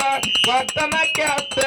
ಶ್ರಾಪ ಕೊಟ್ಟ ಕೊಟ್ಟನ ಕೆಟ್ಟ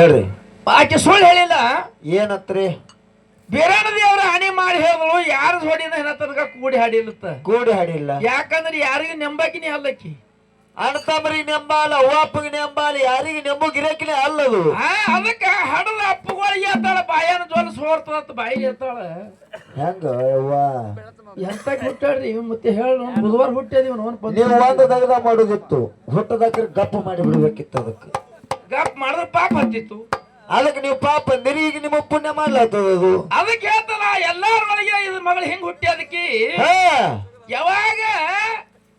ಹೇಳ್ರಿ. ಆಕೆ ಸುಳ್ಳು ಹೇಳಿಲ್ಲ. ಏನತ್ರಿ? ಬೀರಣ್ಣ ದೇವ್ರ ಹಾನಿ ಮಾಡಿ ಹೇಳಿದ್ರು ಯಾರ ಜೋಡಿನ ಏನ ತನಕ ಕೂಡಿ ಹಾಡಿಲ್ಲತ್ತ? ಕೂಡಿ ಹಾಡಿಲ್ಲ. ಯಾಕಂದ್ರೆ ಯಾರಿಗೂ ನೆಂಬಾಕಿನಿ ಅಲ್ಲಕ್ಕಿ. ಅಣ್ಣತಮ್ಮರಿಗೆ ನೆಂಬಾಲ ಅವ್ವಪ್ಪಗೆ ನೆಂಬಾಲ ಯಾರಿಗೆ ನೆಂಬು ಗಿರಕಿನೇ ಅಲ್ಲದು. ಅದಕ್ಕ ಹಡದ ಅಪ್ಪಗಳಿಗೆ ಎತ್ತಾಳ ಬಾಯನ ಜೋಲ ಸೋರ್ತದ ಬಾಯಿ ಎತ್ತಾಳ ಹೆಂಗ ಅವ್ವ? ಎಂತ ಹುಟ್ಟಾಡ್ರಿ ಮತ್ತೆ ಹೇಳು ಬುಧವಾರ ಹುಟ್ಟಿದೀವಿ ಒಂದು ದಗದ ಮಾಡೋದಿತ್ತು. ಹುಟ್ಟದಾಕ್ರೆ ಗಪ್ಪ ಮಾಡಿ ಬಿಡ್ಬೇಕಿತ್ತು ಅದಕ್ಕೆ. ಗಪ್ ಮಾಡಿದ್ರೆ ಪಾಪ ಹತ್ತಿತ್ತು. ಅದಕ್ಕೆ ನೀವು ಪಾಪ ಅಂದಿರಿ ಈಗ ನಿಮ್ಮ ಪುಣ್ಯ ಮಾಡ್ಲಾಗ್ತದ ಅದು. ಅದಕ್ಕೆ ಹೇಳ್ತಾನ ಎಲ್ಲಾರೊಳಗೆ ಇದ್ರ ಮಗಳು ಹೆಂಗ್ ಹುಟ್ಟಿ ಅದಕ್ಕೆ. ಹಾ. ಯಾವಾಗ?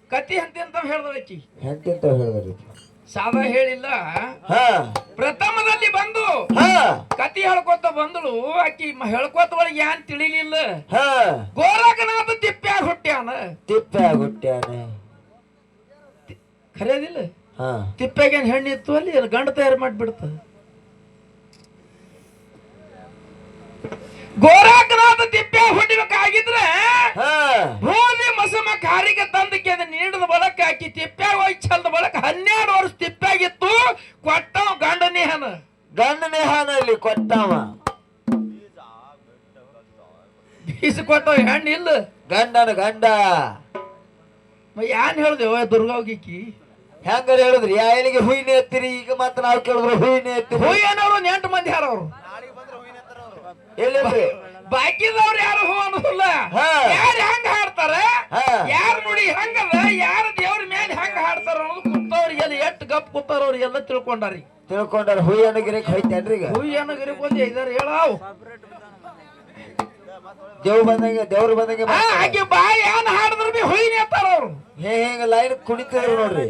ಕತಿ ಹಂತಿ ಅಂತ ಹೇಳ್ದಳಕ್ಕಿ ಅಂತ ಹೇಳಿದ್ರಿ ಸಾಧ ಹೇಳಿಲ್ಲ. ಹಾ. ಪ್ರಥಮದಲ್ಲಿ ಬಂದು ಹಾ. ಕತಿ ಹೇಳ್ಕೊತ ಬಂದಳು. ಆಕಿ ಮ- ಹೇಳ್ಕೊತ ಒಳಗೆ ಏನ್ ತಿಳಿಲಿಲ್ಲ. ಹಾ. ಗೋರಖನಾಥ ತಿಪ್ಪ್ಯಾಗ ಹುಟ್ಟ್ಯಾನ. ತಿಪ್ಪ್ಯಾಗ ಹುಟ್ಟ್ಯಾನ. ಖರೇದಿಲ್ಲ. ಏನ್ ಹೆಣ್ಣಿತ್ತು ಅಲ್ಲಿ ಗಂಡ ತಯಾರು ಮಾಡಿಬಿಡ್ತ. ಗೋರಖನಾಥ ತಿಪ್ಪೆ ಹುಡಿಬೇಕಾಗಿದ್ರೆ ಹಾ. ಭೂಮಿ ಮಸಮ ಕಾರಿಗೆ ತಂದಕ್ಕೆ ಅದನ್ನ ನೀಡದ ಬಳಕ ಹಾಕಿ ತಿಪ್ಪೆ ಹೋಗಿ ಚಲ್ದ ಬಳಕ ಹನ್ನೆರಡು ವರ್ಷ ತಿಪ್ಪೆಗಿತ್ತು ಕೊಟ್ಟವ ಗಂಡನೇ ಗಂಡ ಗಂಡನೇ ಇಲ್ಲಿ ಕೊಟ್ಟವ. ಬೀಸ ಕೊಟ್ಟವ ಹೆಣ್ಣು ಇಲ್ಲ. ಗಂಡನ ಗಂಡ. ಏನ್ ಹೇಳ್ದೇವ ದುರ್ಗಾವ್ಗಿಕ್ಕಿ ಹೆಂಗಾರ ಹೇಳಿದ್ರಿ? ಯಾ ಎಲ್ಲಿಗೆ ಹುಯ್ನೆ ಎತ್ತಿರಿ? ಈಗ ಮತ್ತೆ ನಾವು ಕೇಳಿದ್ರು ಹುಯ್ನೆ ಎತ್ತಿರಿ. ಹೂ ಅನ್ನೋರು ನೆಂಟು ಮಂದಿ ಯಾರ ಅವರು ಎಲ್ಲಿದ್ರಿ ಬಾಕಿದವ್ರು ಯಾರು ಹೂ ಅನ್ನೋದಿಲ್ಲ. ಹಾ. ಯಾರು ಹೆಂಗ ಹಾಡ್ತಾರ? ಹಾ. ಯಾರು ನೋಡಿ ಹೆಂಗದ? ಯಾರ ದೇವ್ರ ಮೇಲೆ ಹೆಂಗ ಹಾಡ್ತಾರ ಅನ್ನೋದು ಕುತ್ತವ್ರಿಗೆಲ್ಲ ಎಷ್ಟು ಗಪ್ ಕೂತಾರವ್ರಿಗೆಲ್ಲ ತಿಳ್ಕೊಂಡಾರಿ. ತಿಳ್ಕೊಂಡಾರ. ಹುಯ್ಯನ ಗಿರಕ್ ಹೋಯ್ತೇನ್ರಿ ಈಗ? ಹೂ ಏನೋ ಗಿರಿಕೊಂಡಿ ಇದಾರೆ ಹೇಳಾವ್ ದೇವ್ ಬಂದಂಗೆ ದೇವ್ರು ಬಂದಂಗೆ ಆ, ಆಕೆ ಬಾಯಿ ಏನ್ ಹಾಡಿದ್ರು ಬಿ ಹೊಯ್ ನೇತಾರ ಅವ್ರು ಹೇ ಹೇಗೆ ಲೈನ್ ಕುಣಿತಿದ್ರು ನೋಡ್ರಿ.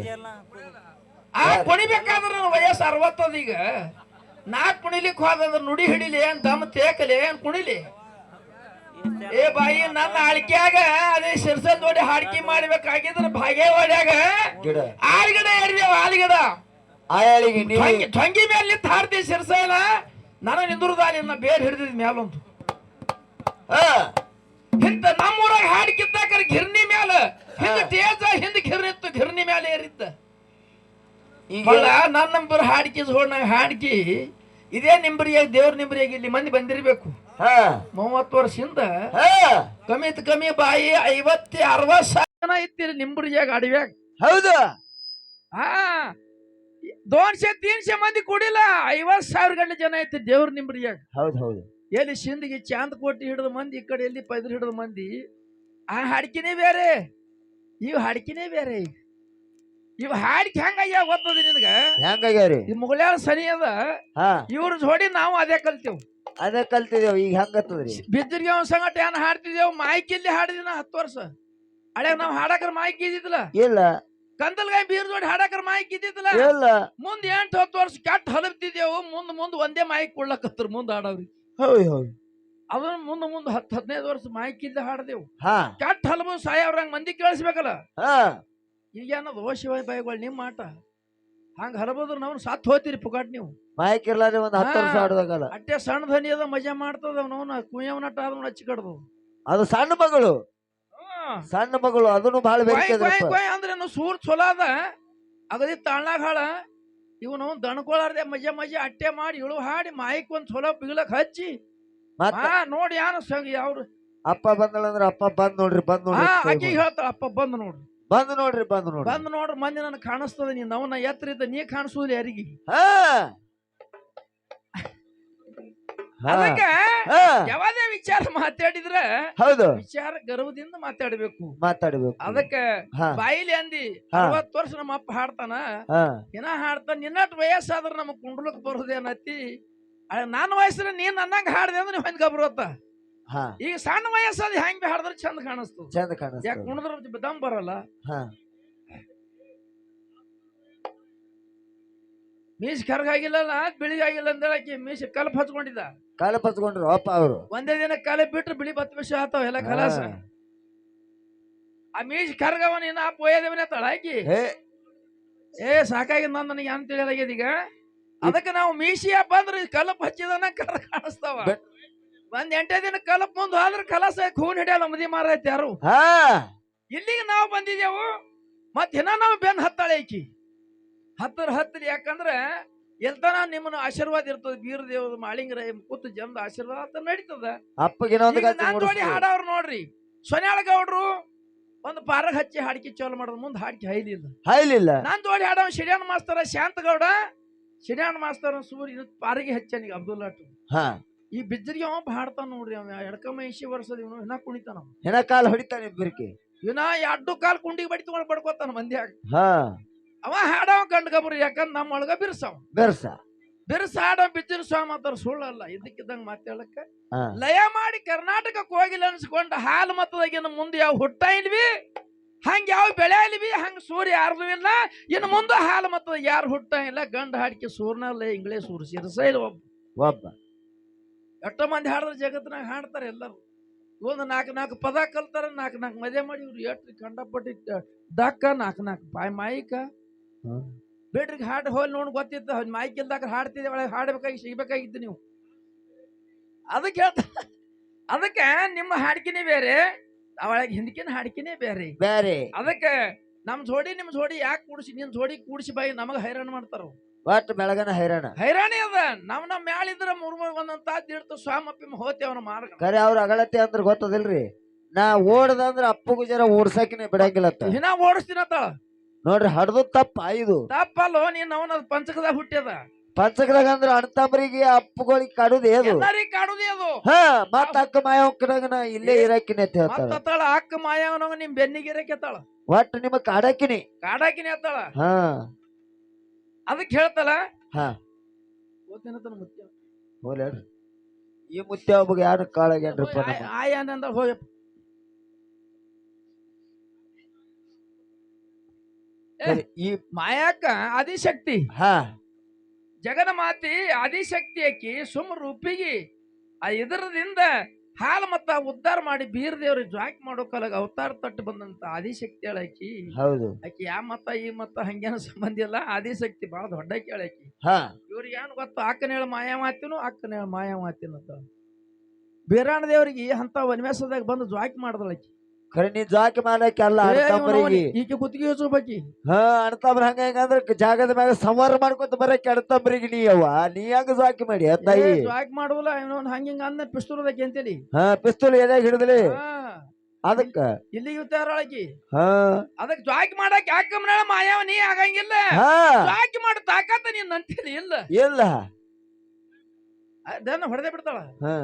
ಆ ಕುಣಿಬೇಕಾದ್ರೆ ನನ್ನ ವಯಸ್ಸು ಅರವತ್ತದ ಈಗ. ನಾ ಕುಣಿಲಿಕ್ ಹೋದಂದ್ರ ನುಡಿ ಹಿಡಿಲಿ ಏನ್ ದಮ್ ತೇಕಲಿ ಏನ್ ಕುಣಿಲಿ? ಏ ಬಾಯಿ ನನ್ನ ಆಳ್ಕ್ಯಾಗ ಅದೇ ಶಿರ್ಸ ನೋಡಿ ಹಾಡ್ಕಿ ಮಾಡ್ಬೇಕಾಗಿದ್ರ ಭಾಗ್ಯವಾಡ್ಯಾಗ ಗಿಡ. ಆಲ್ಗಡ ಏರಿದೇವ ಆಲ್ಗಡ ಆಯಾಳಿಗೆ ನೀವು ಟೊಂಗಿ ಟೊಂಗಿ ಮೇಲೆ ನಿಂತ ಹಾಡ್ತಿ ಸಿರ್ಸೈಲ ನಾನು ನಿಂದ್ರದಾಲಿ ನನ್ನ ಬೇರ್ ಹಿಡಿದಿದ್ ಮ್ಯಾಲೊಂದು. ಹಾ ನಮ್ಮೂರಾಗ ಹಾಡು ಹಾಡ್ಕಿದ್ದಾಕ ಗಿರ್ನಿ ಮ್ಯಾಲ ಹಿಂದ ತೇಜ ಹಿಂದ ಗಿರ್ನಿ ಇತ್ತು ಗಿರ್ನಿ ಮ್ಯಾಲ ಏರಿತ್ತ. ಈಗ ನನ್ನ ನಂಬರ್ ಹಾಡ್ಕಿ ಹೋಡ್ ಹಾಡ್ಕಿ ಇದೇ ನಿಂಬರಿಯಾಗ ದೇವ್ರ ನಿಂಬರಿಯಾಗಿ ಇಲ್ಲಿ ಮಂದಿ ಬಂದಿರ್ಬೇಕು. ಹಾ. ಮೂವತ್ತು ವರ್ಷದಿಂದ ಹಾ. ಕಮ್ಮಿತ್ ಕಮ್ಮಿ ಬಾಯಿ ಐವತ್ತಿ ಅರವತ್ ಸಾವಿರ ಜನ ಇತ್ತೀರಿ ನಿಂಬರಿಯಾಗ ಅಡವ್ಯಾಗ. ಹೌದು. ಹಾ. ದೋನ್ಶೆ ತೀನ್ಶೆ ಮಂದಿ ಕೂಡಿಲ್ಲ ಐವತ್ ಸಾವಿರ ಗಂಟೆ ಜನ ಐತಿ ದೇವ್ರ ನಿಂಬರಿಯಾಗ. ಹೌದು ಹೌದು. ಎಲ್ಲಿ ಸಿಂದಗಿ ಚಾಂದ್ ಕೋಟಿ ಹಿಡಿದ ಮಂದಿ ಈ ಕಡೆ ಎಲ್ಲಿ ಪೈದ್ರ ಹಿಡಿದ ಮಂದಿ ಆ ಹಾಡ್ಕಿನೇ ಬೇರೆ. ಇವ್ ಹಾಡ್ಕಿನೇ ಬೇರೆ ಈಗ. ಇವ್ ಹಾಡ್ಕಿ ಹೆಂಗಯ್ಯ ಗೊತ್ತದ ನಿನ್ಗ? ಹೆಂಗಾಗ್ಯಾರಿ ಈ ಮುಗಳಾಳ ಸರಿ ಅದ ಇವ್ರ ಜೋಡಿ ನಾವು ಅದೇ ಕಲ್ತೇವ್. ಅದೇ ಕಲ್ತಿದೇವ್ ಈಗ ಹೆಂಗತ್ತದ್ರಿ? ಬಿದ್ದರಿಗೆ ಅವ್ನ ಸಂಗಟ ಏನ್ ಹಾಡ್ತಿದೇವ್? ಮಾಯ್ಕಿಲ್ಲಿ ಹಾಡಿದಿನ ಹತ್ತು ವರ್ಷ. ಹಳೆ ನಾವ್ ಹಾಡಕ್ರ ಮಾಯ್ಕಿ ಇದ್ದಿದ್ಲ ಇಲ್ಲ. ಕಂದಲ್ಗಾಯಿ ಬೀರ್ ಜೋಡಿ ಹಾಡಕ್ರ ಮಾಯ್ಕಿ ಇದ್ದಿದ್ಲ ಇಲ್ಲ. ಮುಂದ್ ಎಂಟು ಹತ್ತು ವರ್ಷ ಕೆಟ್ಟ ಹಲಬ್ತಿದ್ದೇವು ಮುಂದ್ ಮುಂದ್ ಒಂದೇ ಮಾಯ್ಕ್ ಕೊಡ್ಲಕತ್ರ ಮುಂದ್ ಹಾಡವ್ರಿ. ಹೌದು ಹೌದು. ಅದನ್ನ ಮುಂದ್ ಮುಂದ್ ಹತ್ತು ಹದಿನೈದು ವರ್ಷ ಮಾಹಿತಿಯಿಂದ ಹಾಡ್ದೇವು. ಹಾ. ಕೆಟ್ಟ ಹಲವು ಸಾಯವ್ರಂಗ್ ಮಂದಿ ಕೇಳಿಸ್ಬೇಕಲ್ಲ? ಹಾ. ಈಗ ಏನದು ಶಿವಾಯ್ ಬಾಯಿಗಳು ನಿಮ್ಮ ಆಟ? ಹಂಗ ಹಲಬೋದ್ರ ನಾವು ಸಾತ್ ಹೋಗ್ತೀರಿ ಪುಗಾಟ್ ನೀವು. ಮಾಯಕ್ ಒಂದು ಒಂದ್ ಹತ್ತು ವರ್ಷ ಹಾ. ಆಡ್ದಾಗಲ್ಲ ಅಟ್ಟೆ ಸಣ್ಣ ಧ್ವನಿ ಅದ ಮಜಾ ಮಾಡ್ತದ ಅವನವನ ಕುಯ್ಯವ ನಟ ಆದ ಹಚ್ಚಿ ಕಡ್ದು ಅದು ಸಣ್ಣ ಮಗಳು. ಸಣ್ಣ ಮಗಳು ಅದನ್ನು ಬಹಳ ಬೇಕು ಅಂದ್ರೆ ಏನು ಸೂರ್ ಚಲೋ ಅದ. ಅಗದಿ ತಾಳ್ನಾಗ ಹಾಳ. ಇವನು ದಣ್ಕೊಳಾರ್ದೆ ಮಜೆ ಮಜೆ ಅಟ್ಟೆ ಮಾಡಿ ಇಳು ಹಾಡಿ ಮಾಯಕ್ ಒಂದ್ ಸೊಲಪ್ ಬಿಗ್ಲಕ್ ಹಚ್ಚಿ. ಮತ್ತ ಹಾ ನೋಡಿ ಯಾನ ಸಂಗಿ ಅವ್ರು. ಅಪ್ಪ ಬಂದಳಂದ್ರ ಅಪ್ಪ ಬಂದ್ ನೋಡ್ರಿ ಬಂದ್ ಹಾ ನೋಡ್ರಿ ಆಕಿ ಹೇಳ್ತಾಳ ಅಪ್ಪ ಬಂದ್ ನೋಡ್ರಿ. ಬಂದ್ ನೋಡ್ರಿ ಬಂದ್ ನೋಡ್ರಿ. ಬಂದ್ ನೋಡ್ರಿ ಮಂದಿ ನನ್ ಕಾಣಿಸ್ತದ ನೀನ್ ಅವನ ಎತ್ತರಿದ್ದ ನೀ ಕಾಣಿಸುದಿಲ್ಲ ಯಾರಿಗೆ? ಹಾ. ಅದಕ್ಕ. ಯಾವದೇ ವಿಚಾರ ಮಾತಾಡಿದ್ರ ಹೌದು. ವಿಚಾರ ಗರ್ವದಿಂದ ಮಾತಾಡ್ಬೇಕು. ಮಾತಾಡ್ಬೇಕು. ಅದಕ್ಕ ಬಾಯಿಲಿ ಅಂದಿ. ಅರವತ್ತು ವರ್ಷ ನಮ್ಮ ಅಪ್ಪ ಹಾಡ್ತಾನ. ಏನ ಹಾಡ್ತಾನ? ನಿನ್ನಟ್ ವಯಸ್ಸಾದ್ರ ನಮಗ್ ಕುಂಡ್ಲಕ್ ಬರೋದೇನತ್ತಿ? ನನ್ನ ವಯಸ್ಸಿನ ನೀನ್ ಅನ್ನಂಗ ಹಾಡ್ದೆ ಅಂದ್ರೆ ನೀವು ಹೆಂಗ್ ಬರುತ್ತ ಈಗ ಸಣ್ಣ ವಯಸ್ಸಾದ ಹೆಂಗ್ ಹಾಡಿದ್ರೆ ಚಂದ ಕಾಣಿಸ್ತು ಚಂದ ಯಾಕೆ ಕಾಣಿಸ್ತದ ಕುಣಿದ್ರ ದಮ್ ಬರಲ್ಲ ಮೀಸ್ ಕರ್ಗಾಗಿಲ್ಲ ಬಿಳಿಗಾಗಿಲ್ಲ ಅಂದ್ರೆ ಆಕಿ ಮೀಸ್ ಕಲ್ಪ್ ಹಚ್ಕೊಂಡಿದ್ದ. ಕಾಲ ಹಚ್ಕೊಂಡ್ರು ಅಪ್ಪ ಅವರು. ಒಂದೇ ದಿನ ಕಲೆ ಬಿಟ್ರೆ ಬಿಳಿ ಬತ್ತು ವಿಷ ಆತಾವ ಎಲ್ಲ ಕಲಾಸ. ಆ ಮೀಸ್ ಕರ್ಗವನ ಇನ್ನ ಪೋಯದೇವನೇ ತಳ ಆಕಿ? ಹೇ. ಏ ಸಾಕಾಗಿ ನಾನು ನನಗೆ ಏನು ತಿಳಿಯಲಾಗ್ಯದ ಈಗ? ಅದಕ್ಕೆ ನಾವು ಮೀಸಿಯ ಅಂದ್ರೆ ಕಲಪ್ ಹಚ್ಚಿದನ ಕರ ಕಾಣಿಸ್ತಾವ. ಬಟ್- ಒಂದ್ ಎಂಟೇ ದಿನ ಕಲಪ್ ಮುಂದೆ ಹೋದ್ರೆ ಕಲಾಸ ಖೂನ್ ಹಿಡಿಯಲ್ಲ ಮದಿ ಮಾರೈತೆ ಯಾರು? ಹಾ. ಇಲ್ಲಿಗೆ ನಾವು ಬಂದಿದ್ದೆವು ಮತ್ತೆ ಇನ್ನ ನಾವು ಬೆನ್ ಹತ್ತಾಳೆ ಈಕಿ. ಹತ್ತರ ಹತ್ತಿರ ಯಾಕಂದ್ರೆ ಎಲ್ತನ ನಿಮ್ಮನ್ನ ಆಶೀರ್ವಾದ ಇರ್ತದೆ. ಬೀರ ದೇವ್ರ ಮಾಳಿಂಗರ ಕೂತು ಜನದ ಆಶೀರ್ವಾದ ನಡೀತದ. ಅಪ್ಪಗೆ ಇನ್ನೊಂದು ಈಗ ಗತಿ ನಾನ್ ಜೋಡಿ ಮೂಡಿಸ್ತೀವಿ. ಹಾಡವ್ರು ನೋಡ್ರಿ. ಸೊನ್ಯಾಳ ಗೌಡ್ರು ಒಂದು ಪಾರಗ್ ಹಚ್ಚಿ ಹಾಡಿಕೆ ಚಾಲು ಮಾಡೋದ್ ಮುಂದೆ ಹಾಡಿಕೆ ಹೈಲಿಲ್ಲ. ಹೈಲಿಲ್ಲ. ನಾನ್ ಜೋಡಿ ಹಾಡವ ಶಿಡ್ಯಾನ್ ಮಾಸ್ತರ ಶಾಂತ ಗೌಡ ಶಿಡ್ಯಾನ್ ಮಾಸ್ತರ ಸೂರ್ಯ ಪಾರಿಗೆ ಹಚ್ಚಾನಿಗೆ ಅಬ್ದುಲ್ಲಾಟು ಹಾ. ಈ ಬಿಜ್ಜರಿಗೆ ಅವ ಹಾಡ್ತಾನ ನೋಡ್ರಿ ಅವ. ಎಡ್ಕಮ್ಮ ಇಶಿ ವರ್ಷದ ಇವನು ಹೆಣ ಕುಣಿತಾನ. ಹೆಣ ಕಾಲ್ ಹೊಡಿತಾನೆ ಇಬ್ಬರಿಗೆ. ಇವನ ಎರಡು ಕಾಲ್ ಕುಂಡಿಗೆ ಬಡಿ ತಗೊಂಡ್ ಬಡ್ಕೋತಾನ ಮಂದ್ಯಾಗ. ಹಾ. ಅವ ಹಾಡವ ಕಂಡ್ ಗಬ್ರಿ ಯಾಕಂದ್ರ ನಮ್ಮ ಒಳಗ ಬಿರ್ಸವ. ಬೆರ್ಸ. ಬಿರ್ಸ ಹಾಡವ ಬಿಚ್ಚಿನ ಸ್ವಾಮಿ ಮಾತಾರ ಸುಳ್ಳಲ್ಲ ಇದಕ್ಕಿದ್ದಂಗ ಮಾತಾಡಕ್ಕ ಲಯ ಮಾಡಿ ಕರ್ನಾಟಕಕ್ಕೆ ಹೋಗಿಲ್ಲ ಅನ್ಸ್ಕೊಂಡ ಹಾಲು ಮತದಾಗಿನ ಮುಂದೆ ಯಾವ ಹುಟ್ಟ ಇಲ್ವಿ? ಹಂಗ ಯಾವ ಬೆಳೆ ಇಲ್ವಿ? ಹಂಗ ಸೂರ್ಯ ಯಾರ್ದು ಇಲ್ಲ? ಇನ್ನು ಮುಂದೆ ಹಾಲು ಮತದ ಯಾರು ಹುಟ್ಟ ಇಲ್ಲ? ಗಂಡ ಹಾಡಿಕೆ ಸೂರ್ನಲ್ಲ ಇಂಗ್ಲೇ ಸೂರ್ ಸಿರಸ ಇಲ್ಲ ಒಬ್ಬ. ಒಬ್ಬ. ಎಷ್ಟೋ ಮಂದಿ ಹಾಡಿದ್ರೆ ಜಗತ್ತಿನಾಗ ಹಾಡ್ತಾರೆ ಎಲ್ಲರೂ. ಒಂದು ನಾಲ್ಕು ನಾಲ್ಕು ಪದ ಕಲ್ತಾರ ನಾಲ್ಕು ನಾಲ್ಕು ಮದುವೆ ಮಾಡಿ ಇವ್ರು ಎಷ್ಟು ಕಂಡಪಟ್ಟಿ ದಕ್ಕ ಡಕ್ಕ ನಾಲ್ಕು ನಾಲ್ಕು ಬಾಯ್ ಮಾಯಿಕ. ಬೇಡ್ರಿಗೆ ಹಾಡು ಹೋಲ್ ನೋಡಿ ಗೊತ್ತಿತ್ತು. ಮೈಕ್ ಇಲ್ದಾಗ ಹಾಡ್ತಿದ್ದೆ ಒಳಗೆ ಹಾಡ್ಬೇಕಾಗಿ ಸಿಗ್ಬೇಕಾಗಿತ್ತು ನೀವು. ಅದಕ್ಕೆ ಹೇಳ್ತ ಅದಕ್ಕೆ ನಿಮ್ಮ ಹಾಡ್ಕಿನೇ ಬೇರೆ ಅವಳಗೆ ಹಿಂದಕಿನ ಹಾಡ್ಕಿನೇ ಬೇರೆ. ಬೇರೆ. ಅದಕ್ಕೆ ನಮ್ ಜೋಡಿ ನಿಮ್ ಜೋಡಿ ಯಾಕೆ ಕೂಡಿಸಿ ನಿನ್ ಜೋಡಿ ಕೂಡಿಸಿ ಬಾಯಿ ನಮಗ ಹೈರಾಣ ಮಾಡ್ತಾರ? ಒಟ್ಟು ಒಟ್ ಬೆಳಗನ ಹೈರಾಣ. ಹೈರಾಣಿ ಅದ. ನಮ್ ನಮ್ ಮ್ಯಾಳಿದ್ರ ಮೂರ್ ಮೂರ್ ಒಂದೊಂದ್ ತಾಸ್ ಇಡ್ತು ಸ್ವಾಮಪ್ಪಿ ಹೋತಿ ಅವನ ಮಾರ್ಗ. ಖರೆ ಅವ್ರ ಅಗಳತಿ ಅಂದ್ರ ಗೊತ್ತದಿಲ್ರಿ. ನಾ ಓಡದಂದ್ರ ಅಪ್ಪಗೂ ಜರ ಓಡ್ಸಕಿನೇ ಬಿಡಂಗಿಲ್ಲ ಹಿನ ಓಡಿಸ್ತೀನತ್ತಾಳ ನೋಡ್ರಿ ಹಡ್ದು ತಪ್ಪ ಇದು ತಪ್ಪಲ್ಲೋ ನೀನ್ ಅವನ ಪಂಚಕದಾಗ ಹುಟ್ಟ್ಯದ ಪಂಚಕದಾಗ ಅಂದ್ರ ಅಣ್ತಂಬರಿಗೆ ಅಪ್ಪಗಳಿಗೆ ಕಾಡುದು ಏದು ಕಾಡುದೇ ಅದು. ಹಾ ಮತ್ತ ಅಕ್ಕ ಮಾಯಕ್ಕನಾಗನ ಇಲ್ಲೇ ಇರಾಕಿನ ಅಂತ ಹೇಳ್ತಾಳ. ಅಕ್ಕ ಮಾಯವನವ ನಿಮ್ ಬೆನ್ನಿಗೆ ಎತ್ತಾಳ ಒಟ್ಟು ನಿಮ್ ಕಾಡಾಕಿನಿ. ಕಾಡಾಕಿನಿ ಅತ್ತಾಳ. ಹಾ. ಅದಕ್ಕೆ ಹೇಳ್ತಲ್ಲ ಹಾ. ಓದ್ತೀನಂತ ಮುತ್ಯ ಹೋಲ್ಯಾಡ್ರಿ ಈ ಮುತ್ಯ ಒಬ್ಬಗ ಯಾರು ಕಾಳಾಗ್ಯಾನ್ರಿಪ್ಪ ಆಯ್ ಆಯ ಅಂದ ಹೋಯಪ್ಪ ಈ ಮಾಯಾಕ ಆದಿಶಕ್ತಿ ಹ. ಜಗನ ಮಾತಿ ಆದಿಶಕ್ತಿ ಆಕಿ ಸುಮ್ ರೂಪಿಗಿ ಆ ಇದರದಿಂದ ಹಾಲು ಮತ್ತ ಉದ್ಧಾರ ಮಾಡಿ ಬೀರ್ ದೇವ್ರಿಗೆ ಜಾಕ್ ಮಾಡೋ ಕಾಲಾಗ ಅವತಾರ ತಟ್ಟು ಬಂದಂತ ಆದಿಶಕ್ತಿ ಆಕಿ ಹೌದು. ಆಕಿ ಯಾ ಮತ್ತ ಈ ಮತ್ತ ಹಂಗೇನ ಸಂಬಂಧ ಇಲ್ಲ. ಆದಿಶಕ್ತಿ ಬಹಳ ದೊಡ್ಡ ಕೇಳಾಕಿ ಹಾ. ಇವ್ರಿಗೆ ಏನು ಗೊತ್ತು? ಅಕ್ಕನ ಹೇಳ ಮಾಯ ಮಾತಿನು ಅಕ್ಕನ ಹೇಳ ಮಾಯ ಮಾತಿನ ಬೀರಾಣ ದೇವ್ರಿಗೆ ಅಂತ ವನ್ಯಾಸದಾಗ ಬಂದು ಜಾಕ್ ಮಾಡ್ದಳಕಿ ಖರೆ ನೀ ಜಾಕಿ ಮಾಡಕ್ಕೆ ಅಲ್ಲ ಅಣ್ತಂಬ್ರಿಗೆ ಈಕೆ ಕುತ್ತಿಗೆ ಹಚ್ಚಬೇಕಿ ಹಾ ಅಣ್ತಂಬ್ರ ಹಂಗ ಹೆಂಗಂದ್ರ ಜಾಗದ ಮ್ಯಾಗ ಸಂವಾರ ಮಾಡ್ಕೊಂತ ಬರಕ್ಕೆ ಅಣ್ತಂಬ್ರಿಗೆ ನೀ ಅವ ನೀ ಹಂಗ ಜಾಕಿ ಮಾಡಿ ಅತ್ತಾಯಿ ತಾಯಿ? ಜಾಕ್ ಮಾಡುವಲ್ಲ ಇವನು ಹಂಗ ಹಿಂಗ ಅಂದ ಪಿಸ್ತೂಲದಕ್ಕೆ ಅಂತೇಳಿ. ಹಾ ಪಿಸ್ತೂಲ್ ಎದಾಗ ಹಿಡಿದ್ಲಿ? ಹಾ. ಅದಕ್ಕ? ಇಲ್ಲಿ ಇವತ್ತಾರೊಳಕಿ ಹಾ. ಅದಕ್ಕೆ ಜಾಕ್ ಮಾಡಕ್ ಯಾಕಮ್ಮನ ಮಾಯಾವ ನೀ ಆಗಂಗಿಲ್ಲ. ಹಾ. ಜಾಕ್ ಮಾಡ ತಾಕತ್ತ ನೀನ್ ಅಂತೇಳಿ ಇಲ್ಲ. ಇಲ್ಲ. ಅದನ್ನ ಹೊಡೆದೇ ಬಿಡ್ತಾಳ. ಹಾ.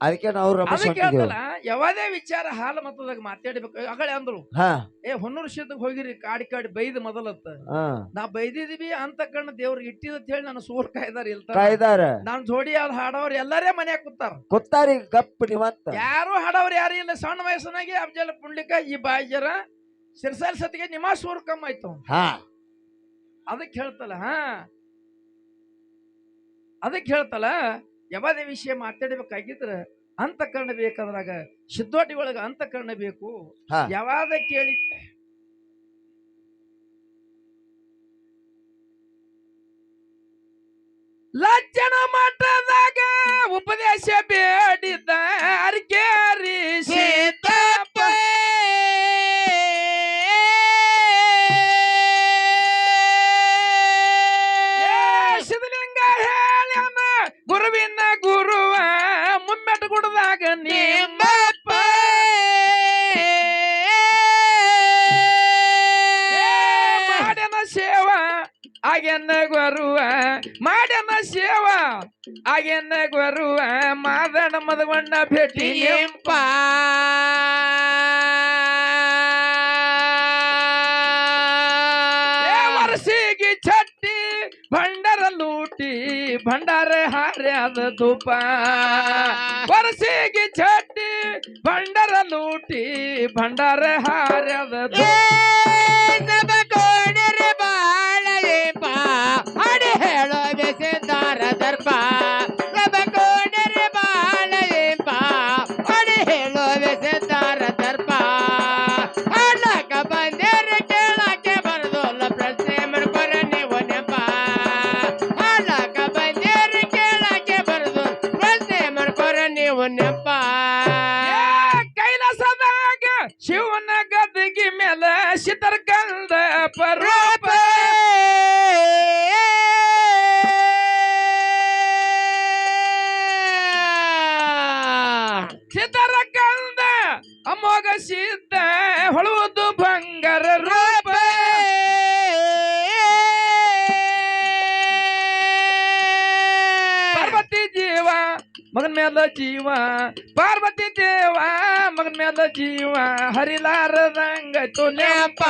ಅದಕ್ಕೆ ನಾವು ರಮೇಶ್ ಅದಕ್ಕೆ ಹೊಂಟಿದ್ದೇವೆ ಹೇಳ್ತಲ್ಲ ಯಾವದೇ ವಿಚಾರ ಹಾಲು ಮತದಾಗ ಮಾತಾಡ್ಬೇಕು. ಅಗಳೆ ಅಂದ್ರು ಹಾ. ಏ ಹೊನ್ನೂರು ಶೀತಕ್ಕೆ ಹೋಗಿರಿ ಕಾಡಿ ಕಾಡಿ ಬೈದ್ ಮೊದಲತ್ತ. ಹಾ. ನಾ ಬೈದಿದೀವಿ ಅಂತ ಕಣ್ಣ ದೇವ್ರಿಗೆ ಇಟ್ಟಿದ್ ಹೇಳಿ ನಾನು ಸೂರ್ ಕಾಯ್ದಾರ ಇಲ್ತಾರ. ಕಾಯ್ದಾರ. ನಾನ್ ಜೋಡಿ ಅಲ್ಲಿ ಹಾಡವ್ರು ಎಲ್ಲರೇ ಮನ್ಯಾಗ ಕೂತಾರ. ಕೂತಾರಿ ಗಪ್ ನಿವಂತ. ಯಾರು ಹಾಡವ್ರು ಯಾರು ಇಲ್ಲ. ಸಣ್ಣ ವಯಸ್ಸಿನಾಗೆ ಅಫ್ಜಲ್ ಪುಂಡ್ಲಿಕ ಈ ಬಾಯ್ಜರ ಸಿರ್ಸಾಲ್ ಸತಿಗೆ ನಿಮ್ಮ ಸೂರ್ ಕಮ್ಮ ಆಯ್ತು. ಹಾ. ಅದಕ್ಕೆ ಹೇಳ್ತಲ್ಲ ಹಾ. ಅದಕ್ಕೆ ಹೇಳ್ತಲ್ಲ ಯಾವದೇ ವಿಷಯ ಮಾತಾಡಬೇಕಾಗಿದ್ರ ಅಂತಃಕರಣ ಬೇಕಂದ್ರಾಗ ಸಿದ್ದೋಟಿ ಒಳಗ ಅಂತಃಕರಣ ಬೇಕು ಹಾ. ಯಾವಾಗ ಕೇಳಿ ಲಜ್ಜನ ಹಾರ್ಯಾದ ತುಪ್ಪ ವರ್ಷಿಗೆ ಚಟ್ಟಿ ಭಂಡಾರ ಲೂಟಿ ಭಂಡಾರ ಹಾರ್ಯಾದ ಧೂಪ. ಸಿದ್ಧರ ಕಂದ ಅಮೋಘ ಸಿದ್ಧ ಹೊಳುವುದು ಬಂಗಾರ ರೂಪ. ಪಾರ್ವತಿ ಜೀವ, ಮಗನ್ ಮೇಲ ಜೀವ. ಪಾರ್ವತಿ ದೇವ, ಮಗನ್ ಮೇಲ ಜೀವ. ಹರಿಲಾರದಂಗಾಯ್ತು ನೆಪ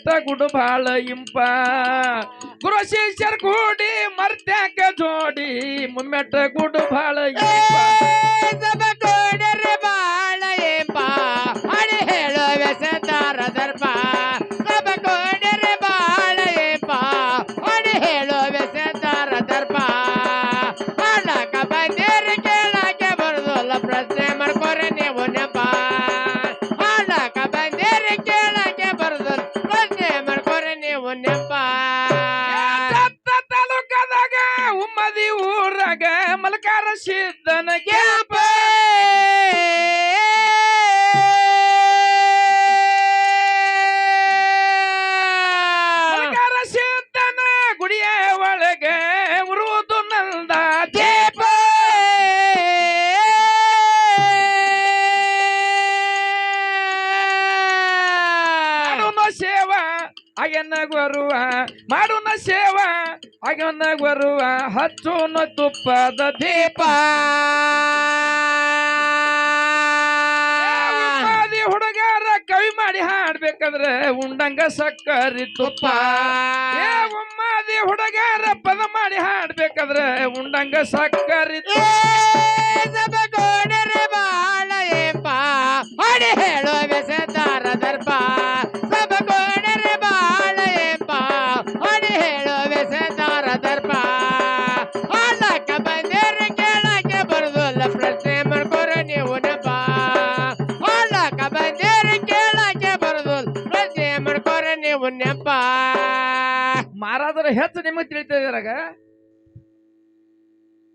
ಮುಮ್ಮೆಟ್ಟ ಗುಡು ಬಾಳ ಇಂಪ. ಗುರು ಶಿಷ್ಯರ್ ಕೂಡಿ ಮರ್ತ್ಯಾಕ ಜೋಡಿ ಮುಮ್ಮೆಟ್ಟ ಗುಡು ಬಾಳ ಇಂಪ ಆಗನ್ನ ಬರುವ ಹಚ್ಚುನ ತುಪ್ಪದ ದೀಪ ಹುಡುಗಾರ ಕವಿ ಮಾಡಿ ಹಾಡ್ಬೇಕಂದ್ರೆ ಉಂಡಂಗ ಸಕ್ಕರಿ ತುಪ್ಪ. ಉಮ್ಮಾದಿ ಹುಡುಗಾರ ಪದ ಮಾಡಿ ಹಾಡ್ಬೇಕಂದ್ರೆ ಉಂಡಂಗ ಸಕ್ಕರಿ ತುಪ್ಪ. ನೆಪ. ಮಾರಾದ್ರೆ ಹೆಚ್ಚು ನಿಮಗೆ ತಿಳಿತದ್ರಾಗ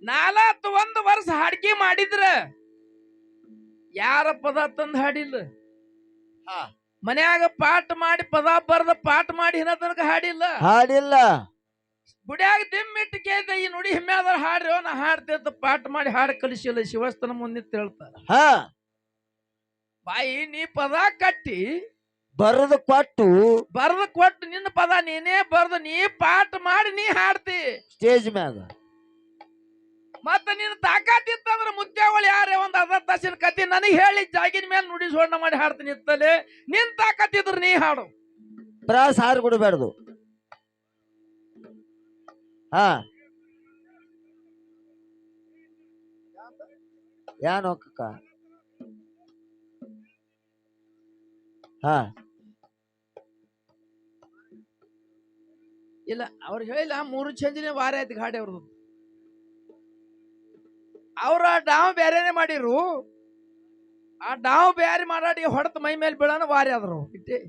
ನಾಲ್ಕು ಒಂದು ವರ್ಷ ಹಾಡಿಕೆ ಮಾಡಿದ್ರ ಯಾರ ಪದ ತಂದು ಹಾಡಿಲ್ಲ. ಹಾ. ಮನ್ಯಾಗ ಪಾಠ ಮಾಡಿ ಪದ ಬರ್ದ ಪಾಠ ಮಾಡಿ ಹಿನ ತನಕ ಹಾಡಿಲ್ಲ. ಹಾಡಿಲ್ಲ. ಗುಡಿಯಾಗ ದಿಮ್ಮಿಟ್ಟು ಕೇಳ್ದ ಈ ನುಡಿ ಹಿಮ್ಮ್ಯಾದ್ರ ಹಾಡ್ರಿ ನಾ ಹಾಡ್ತೇವೆ ಅಂತ ಪಾಠ ಮಾಡಿ ಹಾಡು ಕಲಿಸಿಲ್ಲ ಶಿವಸ್ತನ ಮುಂದೆ ಹೇಳ್ತಾರ ಹಾ. ಬಾಯಿ ನೀ ಪದ ಕಟ್ಟಿ ಬರದು ಕೊಟ್ಟು ಬರ್ದು ಕೊಟ್ಟು ನಿನ್ನ ಪದ ನೀನೇ ಬರ್ದು ನೀ ಪಾಠ ಮಾಡಿ ನೀ ಹಾಡ್ತಿ. ಸ್ಟೇಜ್ ಮ್ಯಾಗ. ಮತ್ತ ನಿನ್ನ ತಾಕತ್ ಇತ್ತಂದ್ರ ಮುತ್ಯಾವಳಿ ಯಾರೇ ಒಂದ್ ಅರ್ಧ ತಾಸಿನ ಕತಿ ನನಗೆ ಹೇಳಿ ಜಾಗಿನ ಮೇಲೆ ನುಡಿ ಸೋಣ ಮಾಡಿ ಹಾಡ್ತೀನಿ ಇತ್ತಲೆ ನಿನ್ ತಾಕತ್ ಇದ್ರ ನೀ ಹಾಡು. ಪ್ರಾಸ ಹಾರು ಕೊಡಬಾರ್ದು ಹಾ. ಯಾನ್ ಹೋಗಕ್ಕ ಹಾ. ಇಲ್ಲ, ಅವ್ರು ಹೇಳಿಲ್ಲ, ಮೂರು ಚಂಜಿನ ವಾರ ಆಯ್ತು ಗಾಡಿ ಅವ್ರದ್ದು ಅವ್ರ ಡಾವ್ ಬೇರೆನೆ ಮಾಡಿರು. ಆ ಡಾವ್ ಬೇರೆ ಮಾಡಾಡಿ ಹೊಡೆತ ಮೈ ಮೇಲೆ ಬೀಳೋಣ ವಾರಿ ಆದ್ರು. ಇಟ್ಟಿ.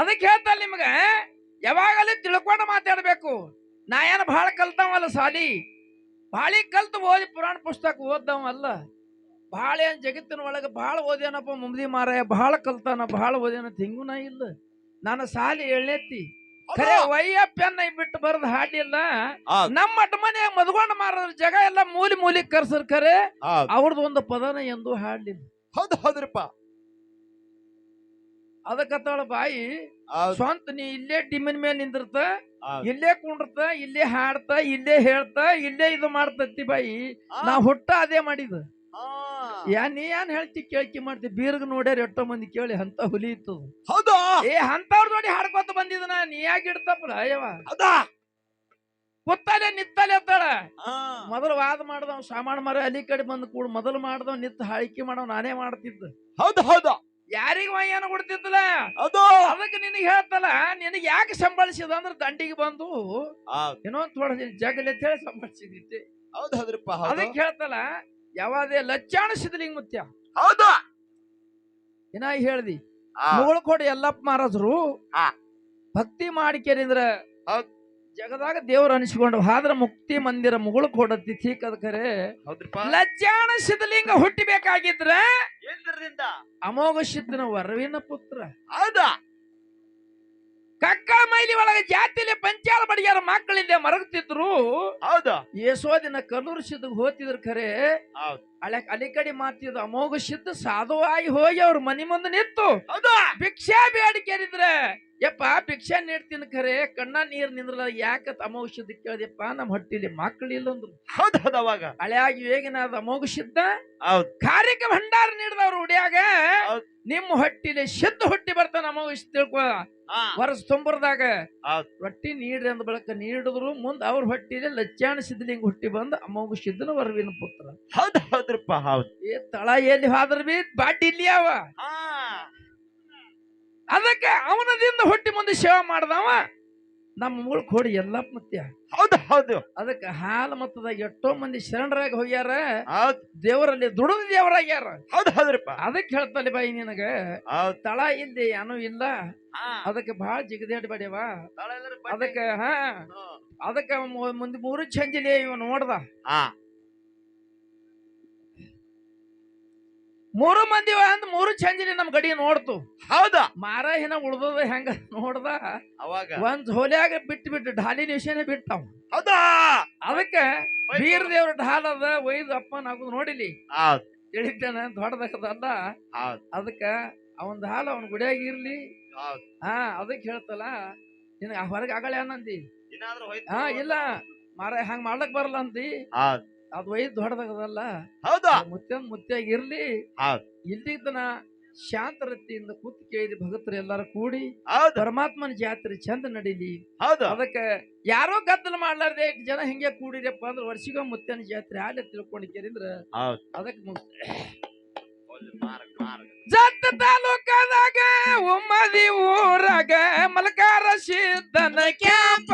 ಅದಕ್ಕೆ ಹೇಳ್ತಾರೆ ನಿಮ್ಗ, ಯಾವಾಗಲೂ ತಿಳ್ಕೊಂಡು ಮಾತಾಡ್ಬೇಕು. ನಾ ಏನು ಭಾಳ ಕಲ್ತವಲ್ಲ ಸಾಲಿ? ಭಾಳಿ ಕಲ್ತು ಓದಿ ಪುರಾಣ ಪುಸ್ತಕ ಓದ್ದವಲ್ಲ ಭಾಳ ಏನು ಜಗತ್ತಿನ ಒಳಗೆ ಭಾಳ ಓದ್ಯಾನಪ್ಪ ಮುಮದಿ ಮಾರಾಯ, ಭಾಳ ಕಲ್ತಾನ, ಭಾಳ ಓದ್ಯಾನ ನಾ ಇಲ್ಲ. ನಾನು ಸಾಲಿ ಎಳ್ಳೆತ್ತಿ ಖರೆ ವಯ್ಯ ಪೆನ್ನ ಬಿಟ್ಟು ಬರದ್ ಹಾಡಿಲ್ಲ ನಮ್ಮ ಅಟ್ ಮನೆ ಮದ್ಕೊಂಡ್ ಮಾರದ್ರ ಜಗ ಎಲ್ಲ ಮೂಲಿ ಮೂಲಿ ಕರ್ಸರ್ ಖರೆ. ಅವ್ರದ್ದು ಒಂದು ಪದನ ಎಂದು ಹಾಡ್ಲಿಲ್ಲ ಹೌದು ಹೌದ್ರಪ್ಪ. ಅದಕ್ಕತ್ತಾಳ ಬಾಯಿ ಸ್ವಂತ ನೀ ಇಲ್ಲೇ ಡಿಮಿನ್ ಮೇಲೆ ನಿಂದಿರ್ತ ಇಲ್ಲೇ ಕುಂಡ್ರತ ಇಲ್ಲೇ ಹಾಡ್ತ ಇಲ್ಲೇ ಹೇಳ್ತ ಇಲ್ಲೇ ಇದು ಮಾಡ್ತತ್ತಿ ಬಾಯಿ. ನಾ ಹುಟ್ಟ ಅದೇ ಮಾಡಿದ. ಯಾ ನೀ ಏನ್ ಹೇಳ್ತಿ ಕೇಳ್ಕಿ ಮಾಡ್ತಿ? ಬೀರ್ಗ್ ನೋಡ್ಯಾರ ಎಷ್ಟೋ ಮಂದಿ ಕೇಳಿ ಅಂತ ಹುಲಿ ಇತ್ತು ಹೌದಾ? ಏ ಅಂತವ್ರ ನೋಡಿ ಹಾಡ್ಕೊತ ಬಂದಿದನ ನೀ ಯಾಕೆ ಇಡ್ತಪ್ಪ ಅಯ್ಯವ ಹೌದಾ? ಕುತ್ತಲೆ ನಿತ್ತಲೆ ಅತ್ತಾಳ ಮೊದಲು ವಾದ ಮಾಡ್ದವ್ ಸಾಮಾನ್ ಮರ ಅಲ್ಲಿ ಕಡೆ ಬಂದು ಕೂಡ ಮೊದಲು ಮಾಡ್ದವ್ ನಿತ್ತ ಹಾಳಿಕೆ ಮಾಡವ್ ನಾನೇ ಮಾಡ್ತಿದ್ದ. ಹೌದು ಹೌದು. ಯಾರಿಗ ಏನು ಕೊಡ್ತಿದ್ದಲ್ಲ ಅದು ಅದಕ್ಕೆ ನಿನಗೆ ಹೇಳ್ತಲ್ಲ ನಿನಗೆ ಯಾಕೆ ಸಂಬಳಿಸಿದ ಅಂದ್ರೆ ದಂಡಿಗೆ ಬಂದು ಏನೋ ಥೋಡ ಜಗಲಿ ಅಂತ ಹೇಳಿ ಸಂಬಳಿಸಿದ್ದೆ ಹೌದು ಹೌದ್ರಪ್ಪ ಅದಕ್ಕೆ ಹೇಳ್ತಲ್ಲ ಯಾವಾದೇ ಲಚ್ಚಾಣ ಸಿದ್ಲಿಂಗ ಮುತ್ಯ ಹೌದು. ಏನ ಹೇಳ್ದಿ ಮುಗುಳ್ಕೊಡಿ ಎಲ್ಲಪ್ಪ ಮಹಾರಾಜರು. ಭಕ್ತಿ ಮಾಡಿಕೆರಿಂದ್ರ. ಜಗದಾಗ ದೇವ್ರ ಅನಿಸ್ಕೊಂಡು ಹಾದ್ರ ಮುಕ್ತಿ ಮಂದಿರ ಮುಗುಳು ಕೊಡ ತಿಥಿ ಕದಕರೆ ಲಜ್ಜಾಣ ಸಿದ್ಧಲಿಂಗ ಹುಟ್ಟಿಬೇಕಾಗಿದ್ರ ಅಮೋಘ ಸಿದ್ಧನ ವರವಿನ ಪುತ್ರ. ಹೌದಾ? ಕಕ್ಕಳ ಮೈಲಿ ಒಳಗೆ ಜಾತಿಲಿ ಪಂಚಾಲ ಬಡಿಯಾರ ಮಕ್ಕಳಿಂದ ಮರಗ್ತಿದ್ರು. ಹೌದಾ? ಯಶೋದಿನ ಕಲ್ಲೂರು ಹೋತಿದ್ರು ಹೋತಿದ್ರ ಖರೆ. ಹೌದ್. ಅಳೆ ಅಲಿಕಡಿ ಮಾತಿದ್ದು ಅಮೋಘ ಸಿದ್ಧ ಸಾಧುವಾಗಿ ಹೋಗಿ ಅವ್ರ ಮನಿ ಮುಂದೆ ನಿಂತು. ಭಿಕ್ಷೆ ಬೇಡ ಬೇಡಿಕೆರಿದ್ರೆ ಯಪ್ಪ ಭಿಕ್ಷೆ ನೀಡ್ತೀನಿ ಖರೆ ಕಣ್ಣ ನೀರ್ ನಿಂದ್ರಲ್ಲ ಯಾಕ ಅಮೋಘ ಸಿದ್ಧ ಕೇಳಿದಪ್ಪ ನಮ್ಮ ಹೊಟ್ಟಿಲಿ ಮಕ್ಕಳಿಲ್ಲ ಅಂದ್ರು. ಹೌದ್ ಹೌದು ಅವಾಗ. ಹಳೆಯಾಗಿ ಇವಾಗಿನ ಅಮೋಘ ಸಿದ್ಧ ಕಾರ್ಯಕ ಕಾರ್ಯಕ್ಕೆ ಭಂಡಾರ ನೀಡಿದವ್ರು ಉಡಿಯಾಗ ಹೌದ್. ನಿಮ್ಮ ಹೊಟ್ಟಿಲಿ ಸಿದ್ಧ ಹುಟ್ಟಿ ಬರ್ತಾನ ಅಮೋಘ ತಿಳ್ಕೊ. ವರ್ಷ ತುಂಬರದಾಗ ಹೌದ್. ರೊಟ್ಟಿ ನೀಡ್ರಿ ಅಂದ ಬಳಕ ನೀಡಿದ್ರು ಮುಂದ ಅವ್ರ ಹೊಟ್ಟಿಲಿ ಲಚ್ಚಾಣ ಸಿದ್ಧಲಿಂಗ ಹುಟ್ಟಿ ಬಂದು ಅಮೋಘ ಸಿದ್ಧನ ವರವಿನ ಪುತ್ರ. ಹೌದ್ ಹೌದ್ರಪ್ಪ ಹೌದ್ ತಳ ಎಲ್ಲಿ ಹೋದ್ರ ಬಿ ಬಾಟಿ ಇಲ್ಲಿ ಅವ. ಅದಕ್ಕೆ ಅವನದಿಂದ ಹೊಟ್ಟಿ ಮುಂದೆ ಸೇವೆ ಮಾಡ್ದವ. ನಮ್ಮ ಮೂಳ ಹೊಡಿ ಎಲ್ಲ ಮತ್ತೆ ಹೌದು ಹೌದು. ಅದಕ್ಕೆ ಹಾಲು ಮತ್ತದಾಗ ಎಷ್ಟೋ ಮಂದಿ ಶರಣರಾಗಿ ಹೋಗ್ಯಾರ. ಹೌದ್. ದೇವರಲ್ಲಿ ದುಡಿದ ದೇವರಾಗ್ಯಾರ. ಹೌದು ಹೌದ್ರಪ್ಪ. ಅದಕ್ಕೆ ಹೇಳ್ತಲ್ಲ ಬಾಯಿ ನಿನಗ. ಹೌದ್. ತಳ ಇಲ್ಲಿ ಏನೂ ಇಲ್ಲ. ಅದಕ್ಕೆ ಬಹಳ ಜಿಗದೇಡ್ ಬಡಿಯವ. ಅದಕ್ಕೆ ಹಾ. ಅದಕ್ಕೆ ಮುಂದೆ ಮೂರು ಚಂಜಿಲಿ ಇವ ನೋಡ್ದ. ಮೂರು ಮಂದಿ ಅಂದ್ ಮೂರು ಚಂಜಿಲಿ ನಮ್ ಗಡಿ ನೋಡ್ತು. ಹೌದಾ? ಮಾರಾಹಿನ ಉಳ್ದದ ಹೆಂಗ ನೋಡ್ದ? ಅವಾಗ? ಒಂದ್ ಹೊಲ್ಯಾಗ ಬಿಟ್ಟು ಬಿಟ್ಟು ಢಾಲಿ ನಿಶೇನೆ ಬಿಟ್ಟವ್. ಹೌದಾ? ಅದಕ್ಕೆ ವೀರ ದೇವ್ರ ಢಾಲ್ ಅದ ಒಯ್ದು ಅಪ್ಪನ ಆಗುದು ನೋಡಿಲಿ. ತಿಳಿತೇನೆ? ದೊಡ್ಡದಕ್ಕದಲ್ಲ. ಅದಕ್ಕ ಅವನ್ ಹಾಲ್ ಅವನ್ ಗುಡಿಯಾಗ ಇರ್ಲಿ. ಹಾ ಅದಕ್ಕೆ ಹೇಳ್ತಲ್ಲ ನಿನಗ ಹೊರಗ ಆಗಳೆ ಅನ್ನಂದಿ? ಹಾ ಇಲ್ಲ. ಮಾರ ಹಂಗ ಮಾಡ್ಲಕ್ ಬರಲ್ಲ ಅಂತಿ ಹೌದ್. ಅದ್ ಒಯ್ದು ದೊಡ್ಡದಾಗದಲ್ಲ ಹೌದಾ. ಮುತ್ತೆ ಮುತ್ಯಾಗ ಇರ್ಲಿ. ಹೌದ್. ಇಲ್ದಿದ್ದನ ಶಾಂತ ರತಿಯಿಂದ ಕೂತ್ ಕೇಳಿದ ಭಗತರು ಎಲ್ಲಾರು ಕೂಡಿ ಹೌದ್. ಪರಮಾತ್ಮನ ಜಾತ್ರೆ ಚಂದ ನಡೀಲಿ. ಹೌದು. ಅದಕ್ಕೆ ಯಾರೋ ಗದ್ದಲ ಮಾಡ್ಲಾರ್ದೆ ಜನ ಹಿಂಗೆ ಕೂಡಿರಪ್ಪ ಅಂದ್ರೆ ವರ್ಷಿಗ ಮುತ್ತನ ಜಾತ್ರೆ ಹಾಲೆ ತಿಳ್ಕೊಂಡಿದ್ದೀರಿಂದ್ರ ಹೌದ್. ಅದಕ್ಕೆ ಜತ್ತ ತಾಲೂಕದಾಗ ಉಮ್ಮದಿ ಊರಾಗ ಮಲಕಾರ ಸಿದ್ದನ ಕ್ಯಾಂಪ